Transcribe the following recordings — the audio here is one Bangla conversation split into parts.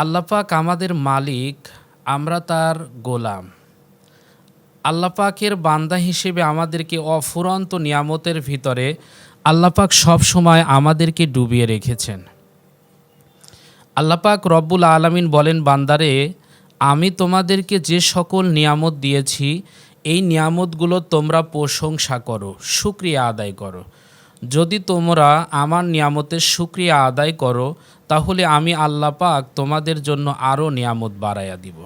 আল্লাপাক আমাদের মালিক, আমরা তার গোলাম। আল্লাপাকের বান্দা হিসেবে আমাদেরকে অফুরন্ত নিয়ামতের ভিতরে আল্লাপাক সব সময় আমাদেরকে ডুবিয়ে রেখেছেন। আল্লাপাক রব্বুল আলামিন বলেন, বান্দারে, আমি তোমাদেরকে যে সকল নিয়ামত দিয়েছি, এই নিয়ামতগুলো তোমরা প্রশংসা করো, শুক্রিয়া আদায় করো। যদি তোমরা আমার নিয়ামতের শুক্রিয়া আদায় করো, তাহলে আমি আল্লাহ পাক তোমাদের জন্য আরও নিয়ামত বাড়াইয়া দিব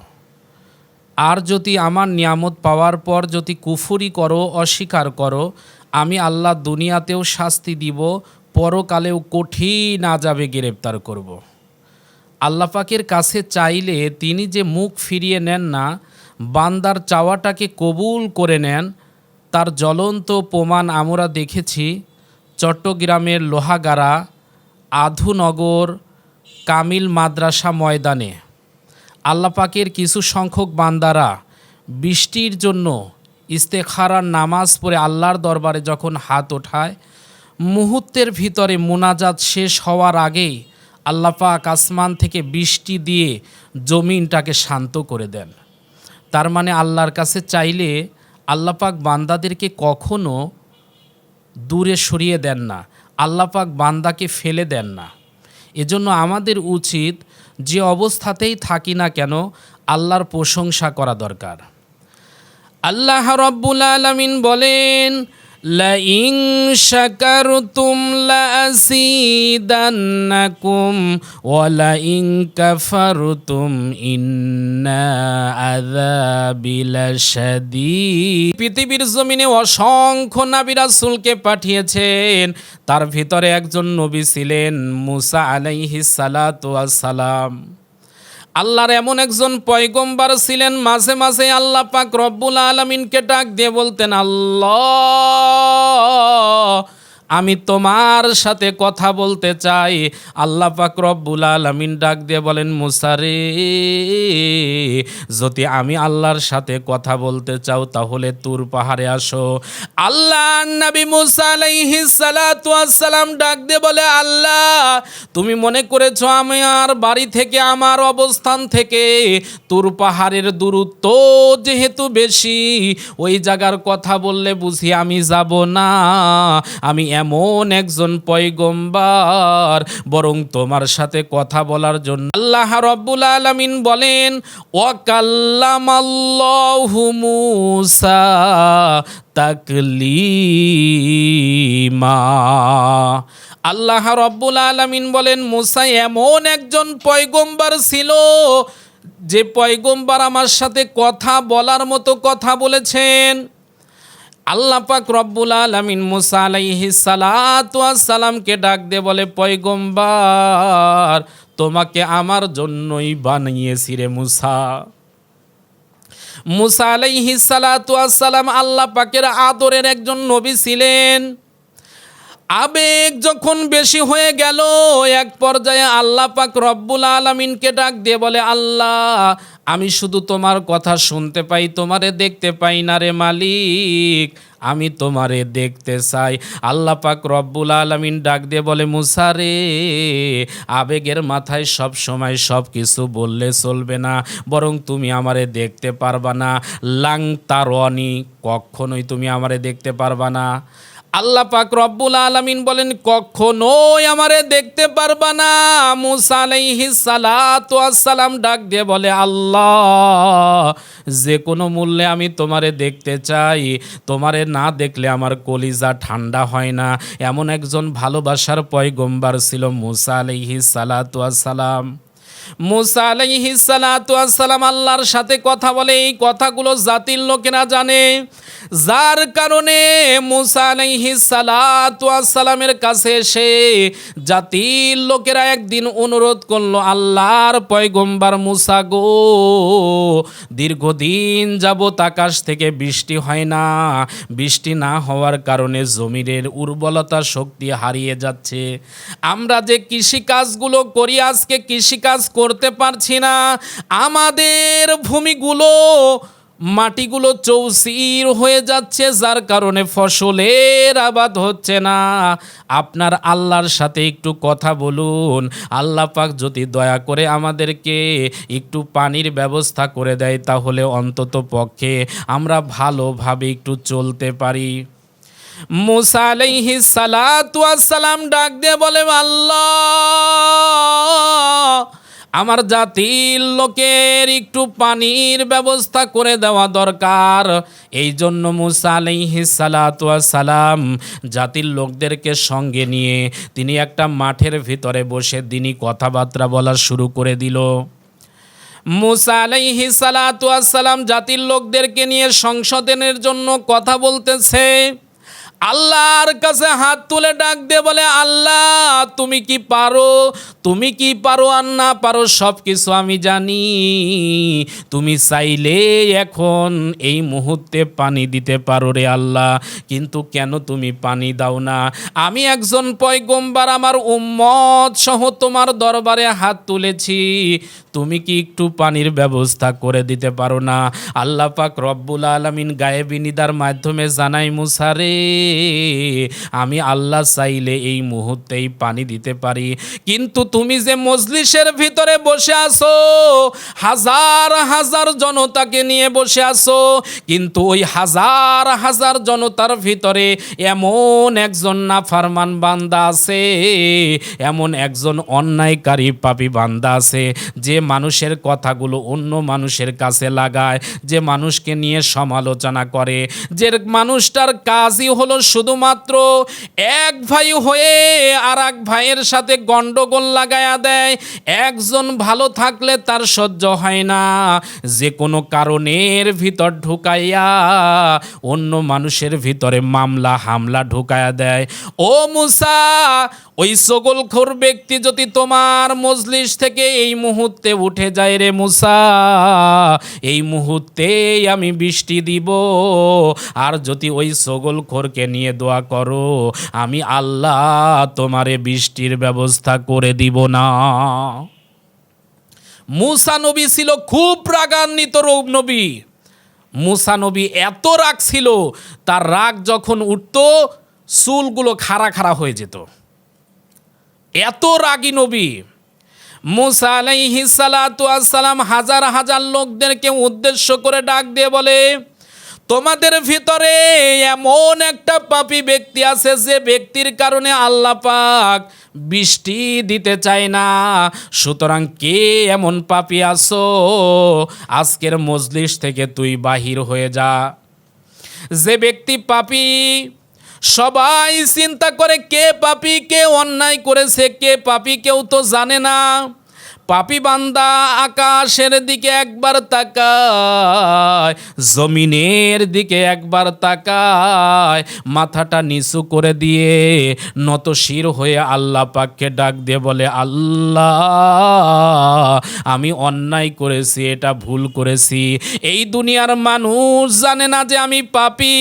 আর যদি আমার নিয়ামত পাওয়ার পর যদি কুফুরি করো, অস্বীকার করো, আমি আল্লাহ দুনিয়াতেও শাস্তি দিব, পরকালেও কঠিন আজাবে গ্রেপ্তার করব। আল্লাহ পাকের কাছে চাইলে তিনি যে মুখ ফিরিয়ে নেন না, বান্দার চাওয়াটাকে কবুল করে নেন, তার জ্বলন্ত প্রমাণ আমরা দেখেছি চট্টগ্রামের লোহাগাড়া, আধুনগর, কামিল মাদ্রাসা ময়দানে। আল্লাপাকের কিছু সংখ্যক বান্দারা বৃষ্টির জন্য ইস্তেখারার নামাজ পড়ে আল্লাহর দরবারে যখন হাত ওঠায়, মুহূর্তের ভিতরে মোনাজাত শেষ হওয়ার আগেই আল্লাপাক আসমান থেকে বৃষ্টি দিয়ে জমিনটাকে শান্ত করে দেন। তার মানে আল্লাহর কাছে চাইলে আল্লাপাক বান্দাদেরকে কখনো দূরে সরিয়ে দেন না। আল্লাপাক বান্দাকে ফেলে দেন না। এজন্য আমাদের উচিত যে অবস্থাতেই থাকি না কেন আল্লাহর প্রশংসা করা দরকার। আল্লাহ রব্বুল আলমিন বলেন লাইং শাকারতুম লাসিদান্নাকুম ওয়ালাইং কাফারতুম ইন্না আযাবি লাশাদীদ পৃথিবীর জমিনে অসংখ্য নবী রাসূলকে পাঠিয়েছেন। তার ভিতরে একজন নবী ছিলেন মুসা আলাইহিস সালাতু সালাম। আল্লাহর এমন একজন পয়গম্বার ছিলেন, মাঝে মাঝে আল্লাহ পাক রব্বুল আলমিনকে ডাক দিয়ে বলতেন, আল্লাহ আমি তোমার সাথে কথা বলতে চাই। আল্লাহ পাক রব্বুল আলমিন ডাক দিয়ে বলেন মুসারে যদি আমি আল্লাহর সাথে কথা বলতে চাও, তাহলে তুর পাহাড়ে আসো। আল্লাহ নবী মুসা আলাইহিস সালাতু সালাম ডাক দিয়ে বলে, আল্লাহ, তুমি মনে করেছ আমি আর বাড়ি থেকে আমার অবস্থান থেকে তুর পাহাড়ের দূরত্ব যেহেতু বেশি, ওই জায়গার কথা বললে বুঝি আমি যাব না। আমি এমন একজন পয়গম্বার, বরং তোমার সাথে কথা বলার জন্য আল্লাহ রব্বুল আলামিন বলেন, ওয়াকাল্লামাল্লাহু মুসা তাকলিমা। আল্লাহ রব্বুল আলামিন বলেন, মুসা এমন একজন পয়গম্বার ছিল যে পয়গম্বার আমার সাথে কথা বলার মতো কথা বলেছেন। আল্লাহ পাক রব্বুল আলমিন মুসা আলাইহি সালামকে ডাক দে বলে, পয়গম্বার, তোমাকে আমার জন্যই বানিয়েছি রে মুসা। মুসা আলাইহি সালাম আল্লাহ পাকের আদরের একজন নবী ছিলেন। আবেগ যখন বেশি হয়ে গেল, এক পর্যায়ে আল্লাহ পাক রব্বুল আলমিনকে ডাক দিয়ে বলে, আল্লাহ, আমি শুধু তোমার কথা শুনতে পাই, তোমারে দেখতে পাই না রে মালিক, আমি তোমারে দেখতে চাই। আল্লাহ পাক রব্বুল আলমিন ডাক দিয়ে বলে মুসারে আবেগের মাথায় সব সময় সব কিছু বললে চলবে না, বরং তুমি আমারে দেখতে পারবা না। লাং তারনি কখনোই তুমি আমারে দেখতে পারবা না। আল্লাহ পাক রব্বুল আলামিন বলেন, কখনোই আমারে দেখতে পারবা না। মুসা আলাইহিস সালাতু সালাম ডাক দিয়ে বলে, আল্লাহ, যে কোনো মূল্যে আমি তোমারে দেখতে চাই। তোমারে না দেখলে আমার কলিজা ঠান্ডা হয় না। এমন একজন ভালোবাসার পয়গম্বার ছিল মুসা আলাইহিস সালাতু সালাম মুসা আলাইহি সালাম আল্লাহর সাথে কথা বলে, এই কথাগুলো জাতির লোকেরা জানে। যার কারণে মুসা আলাইহি সালামের কাছে এসে জাতির লোকেরা একদিন অনুরোধ করল, আল্লাহর পয়গম্বার মুসা গো, দীর্ঘদিন যাবত আকাশ থেকে বৃষ্টি হয় না। বৃষ্টি না হওয়ার কারণে জমিনের উর্বরতা শক্তি হারিয়ে যাচ্ছে। আমরা যে কৃষিকাজগুলো করি, আজকে কৃষিকাজ করতে পারছি না। আমাদের ভূমিগুলো, মাটিগুলো চৌচির হয়ে যাচ্ছে, যার কারণে ফসলের আবাদ হচ্ছে না। আপনার আল্লাহর সাথে একটু কথা বলুন। আল্লাহ পাক যদি দয়া করে আমাদেরকে একটু পানির ব্যবস্থা করে দেয়, তাহলে অন্তত পক্ষে আমরা ভালোভাবে একটু চলতে পারি। মুসা আলাইহি সালাম ডাক দিয়ে বলে, আল্লাহ আমার জাতির লোকের একটু পানির ব্যবস্থা করে দেওয়া দরকার। এই জন্য মুসা সালাম জাতির লোকদেরকে সঙ্গে নিয়ে তিনি একটা মাঠের ভিতরে বসে দিনই কথাবার্তা বলা শুরু করে দিল। মুসা আলাইহি সালাম জাতির লোকদেরকে নিয়ে সংশোধনের জন্য কথা বলতেছে। আল্লাহর কাছে হাত তুলে ডাক দিয়ে বলে, আল্লাহ, তুমি কি পারো? তুমি কি পারো আর না পারো সব কিছু আমি জানি। তুমি চাইলে এখন এই মুহূর্তে পানি দিতে পারো রে আল্লাহ, কিন্তু কেন তুমি পানি দাও না? আমি একজন পয়গম্বার, আমার উম্মত সহ তোমার দরবারে হাত তুলেছি। তুমি কি একটু পানির ব্যবস্থা করে দিতে পারো না? আল্লাহ পাক রব্বুল আলমিন গায়েবিনিদার মাধ্যমে জানাই মুসারে আমি আল্লাহ চাইলে এই মুহূর্তেই পানি দিতে পারি। কিন্তু তুমি যে মজলিসের ভিতরে বসে আছো, হাজার হাজার জনতাকে নিয়ে বসে আছো, কিন্তু ওই হাজার হাজার জনতার ভিতরে এমন একজন নাফারমান বান্দা আছে, এমন একজন অন্যায়কারী পাপী বান্দা আছে, যে মানুষের কথাগুলো অন্য মানুষের কাছে লাগায়, যে মানুষকে নিয়ে সমালোচনা করে, যে মানুষটার কাজই হলো শুধুমাত্র এক ভাই হয়ে আর এক ভাইয়ের সাথে গণ্ডগোল লাগায়া দেয়। একজন ভালো থাকলে তার সহ্য হয় না। যে কোনো কারণের ভিতর ঢুকাইয়া অন্য মানুষের ভিতরে মামলা, হামলা ঢুকায়া দেয়। ও মুসা ওই সগলখোর ব্যক্তি যদি তোমার মজলিস থেকে এই মুহূর্তে উঠে যায় রে মুসা, এই মুহূর্তেই আমি বৃষ্টি দিব। আর যদি ওই সগলখোরকে নিয়ে দোয়া করো, আমি আল্লাহ তোমারে বৃষ্টির ব্যবস্থা করে দিব না। মুসা নবী ছিল খুব রাগান্বিত রূপ নবী। মুসা নবী এত রাগ ছিল, তার রাগ যখন উঠত, চুলগুলো খাড়া খাড়া হয়ে যেত। এত রাগী নবী। মুসা আলাইহি আসসালাম হাজার হাজার লোকদেরকে উদ্দেশ্য করে ডাক দিয়ে বলে, তোমাদের ভিতরে এমন একটা পাপী ব্যক্তি আছে যে ব্যক্তির কারণে আল্লাহ পাক বৃষ্টি দিতে চায় না। সুতরাং কে এমন পাপী আছো? আজকের মজলিস থেকে তুই বাহির হয়ে যা। যে ব্যক্তি পাপী সবাই চিন্তা করে কে পাপি কে অন্যায় করেছে কে পাপি কেউ তো জানে না। পাপি বান্দা আকাশের দিকে একবার তাকায়, জমিনের দিকে একবার তাকায়, মাথাটা নিচু করে দিয়ে নত শির হয়ে আল্লাহ পাককে ডাক দিয়ে বলে, আল্লাহ, আমি অন্যায় করেছি, এটা ভুল করেছি। এই দুনিয়ার মানুষ জানে না যে আমি পাপি,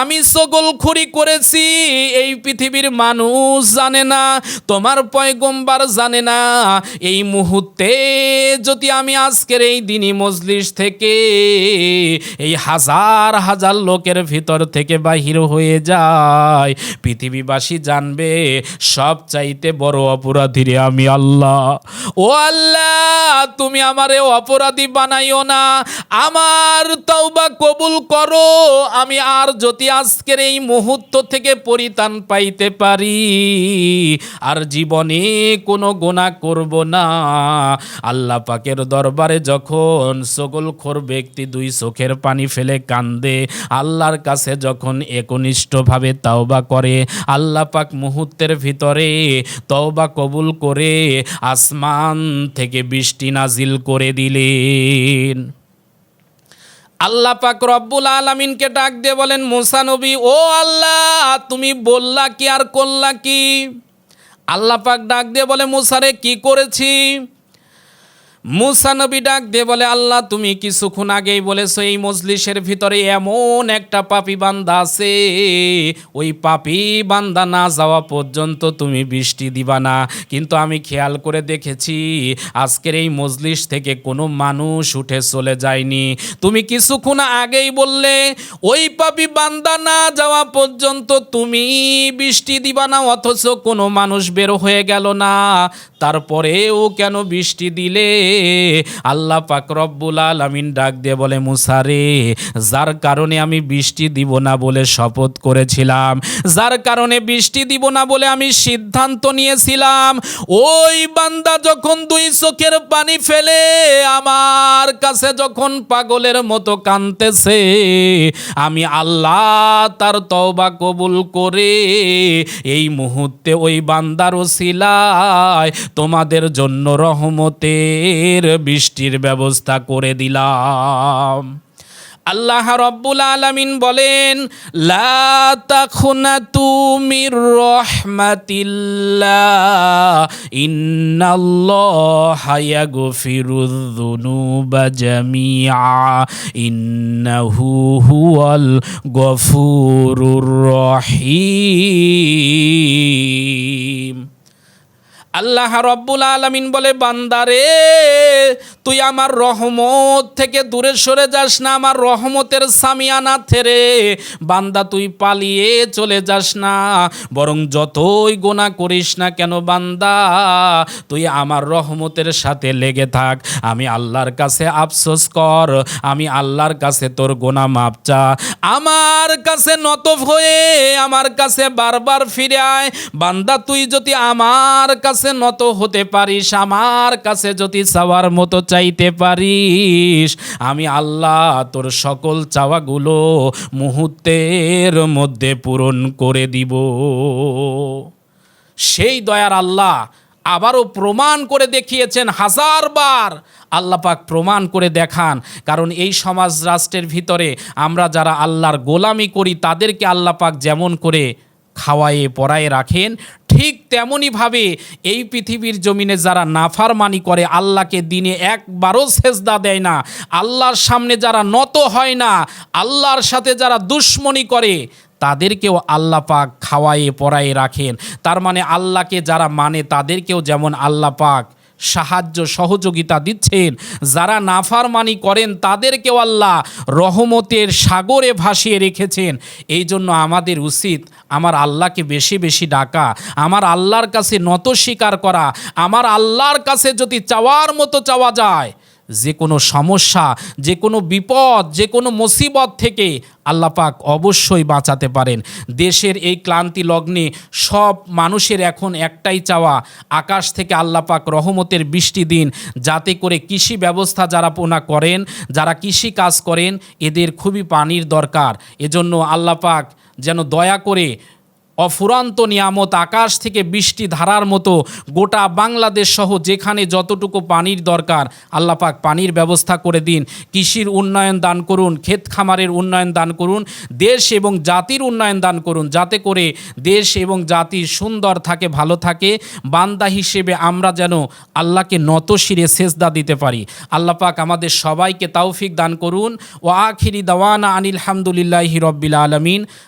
আমি সগলখুরি করেছি। এই পৃথিবীর মানুষ জানে না, তোমার পয়গম্বার জানে না, এই মুহূর্তে যদি আমি আজকের এই দিনই মজলিস থেকে এই হাজার হাজার লোকের ভিতর থেকে বাহির হয়ে যায় পৃথিবীবাসী জানবে সব চাইতে বড় অপরাধী রে আমি আল্লাহ। ও আল্লাহ, তুমি আমারে অপরাধী বানাইও না, আমার তওবা কবুল করো, আমি আর যদি আজকের এই মুহূর্ত থেকে পরিত্রাণ পাইতে পারি, আর জীবনে কোনো গোনা করব না। আল্লাহ পাকের দরবারে যখন সকলখোর ব্যক্তি দুই চোখের পানি ফেলে কান্দে, আল্লাহর কাছে যখন একনিষ্ঠভাবে তাওবা করে, আল্লাহ পাক মুহূর্তের ভিতরে তওবা কবুল করে আসমান থেকে বৃষ্টি নাজিল করে দিলেন। আল্লাহ পাক রব্বুল আলমিনকে ডাক দিয়ে বলেন, মুসা নবী, ও আল্লাহ, তুমি বললা কি আর করলা কি? আল্লাহ পাক ডাক দিয়ে বলে মুসারে কি করেছি? মুসা নবী ডাক দিয়ে বলে, আল্লাহ, তুমি কিছুক্ষণ আগেই বলেছ এই মজলিসের ভিতরে এমন একটা পাপি বান্দা আছে। ওই পাপি বান্দা না যাওয়া পর্যন্ত তুমি বৃষ্টি দিবা না। কিন্তু আমি খেয়াল করে দেখেছি, আজকের এই মজলিস থেকে কোনো মানুষ উঠে চলে যায়নি। তুমি কিছুক্ষণ আগেই বললে, ওই পাপি বান্দা না যাওয়া পর্যন্ত তুমি বৃষ্টি দিবা না, অথচ কোনো মানুষ বের হয়ে গেল না। তারপরেও কেন বৃষ্টি দিলে? আল্লাহ পাক রব্বুল আলামিন ডাক দিয়ে বলে মুসারে যার কারণে আমি বৃষ্টি দিব না বলে শপথ করেছিলাম, যার কারণে বৃষ্টি দিব না বলে আমি সিদ্ধান্ত নিয়েছিলাম, ওই বান্দা যখন দুই চোখের পানি ফেলে আমার কাছে যখন পাগলের মতো কানতেছে আমি আল্লাহ তার তওবা কবুল করে এই মুহূর্তে ওই বান্দার ওসিলায় তোমাদের জন্য রহমতের বৃষ্টির ব্যবস্থা করে দিলাম। আল্লাহ রব্বুল আলামিন বলেন, লা তাখনাতু মির রাহমাতিল্লাহ, ইন্নাল্লাহা ইয়াগফিরুয যুনুবা জামিআ, ইন্নাহু হুয়াল গফুরুর রহিম। আল্লাহ রব্বুল আলমিন বলে বান্দারে তুই আমার রহমত থেকে দূরে সরে যাস না, আমার রহমতের সামিয়ানা থেরে বান্দা, তুই পালিয়ে চলে যাস না, বরং যতই গোনা করিস না কেন বান্দা, তুই আমার রহমতের সাথে লেগে থাক। আমি আল্লাহর কাছে আফসোস কর, আমি আল্লাহর কাছে তোর গোনা মাপ চা। আমার কাছে নত হয়ে আমার কাছে বারবার ফিরে আয়। বান্দা, তুই যদি আমার কাছে নত হতে পারিস, আমার কাছে যদি চাওয়ার মতো চাইতে পারিস, আমি আল্লাহ তোর সকল চাওয়াগুলো মুহূর্তের মধ্যে পূরণ করে দিব। সেই দয়ার আল্লাহ আবারও প্রমাণ করে দেখিয়েছেন হাজারবার আল্লাহ পাক প্রমাণ করে দেখান, কারণ এই সমাজ রাষ্ট্রের ভিতরে আমরা যারা আল্লাহর গোলামি করি, তাদেরকে আল্লাহ পাক যেমন করে খাওয়ায়ে পড়ায়ে রাখেন, ঠিক তেমনইভাবে এই পৃথিবীর জমিনে যারা নাফারমানি করে, আল্লাহকে দিনে একবারও সেজদা দেয় না। আল্লাহর সামনে যারা নত হয় না, আল্লাহর সাথে যারা দুশ্মনী করে, তাদেরকেও আল্লাহ পাক খাওয়ায়ে পড়ায়ে রাখেন। তার মানে আল্লাহকে যারা মানে তাদেরকেও যেমন আল্লাহ পাক সাহায্য সহযোগিতা দিচ্ছেন। যারা নাফারমানি করেন, তাদেরকেও আল্লাহ রহমতের সাগরে ভাসিয়ে রেখেছেন। এই জন্য আমাদের উচিত আমার আল্লাহকে বেশি বেশি ডাকা, আমার আল্লাহর কাছে নত স্বীকার করা, আমার আল্লাহর কাছে যদি চাওয়ার মতো চাওয়া যায় যে কোনো সমস্যা, যে কোনো বিপদ, যে কোনো মুসিবত থেকে আল্লাপাক অবশ্যই বাঁচাতে পারেন। দেশের এই ক্লান্তি লগ্নে সব মানুষের এখন একটাই চাওয়া, আকাশ থেকে আল্লাপাক রহমতের বৃষ্টি দিন, যাতে করে কৃষি ব্যবস্থা যারা পোনা করেন, যারা কৃষি কাজ করেন, এদের খুবই পানির দরকার। এজন্য আল্লাপাক যেন দয়া করে অফুরান্ত নিয়ামত আকাশ থেকে বৃষ্টি ধারার মতো গোটা বাংলাদেশ সহ যেখানে যতটুকু পানির দরকার, আল্লাহ পাক পানির ব্যবস্থা করে দিন। কৃষির উন্নয়ন দান করুন, ক্ষেত খামারের উন্নয়ন দান করুন, দেশ এবং জাতির উন্নয়ন দান করুন। যাতে করে দেশ এবং জাতি সুন্দর থাকে, ভালো থাকে। বান্দা হিসেবে আমরা যেন আল্লাহকে নত শিরে সেজদা দিতে পারি। আল্লাহ পাক আমাদের সবাইকে তৌফিক দান করুন। ও আখিরি দাওয়ানা আনিল হামদুলিল্লাহি রব্বিল আলমিন।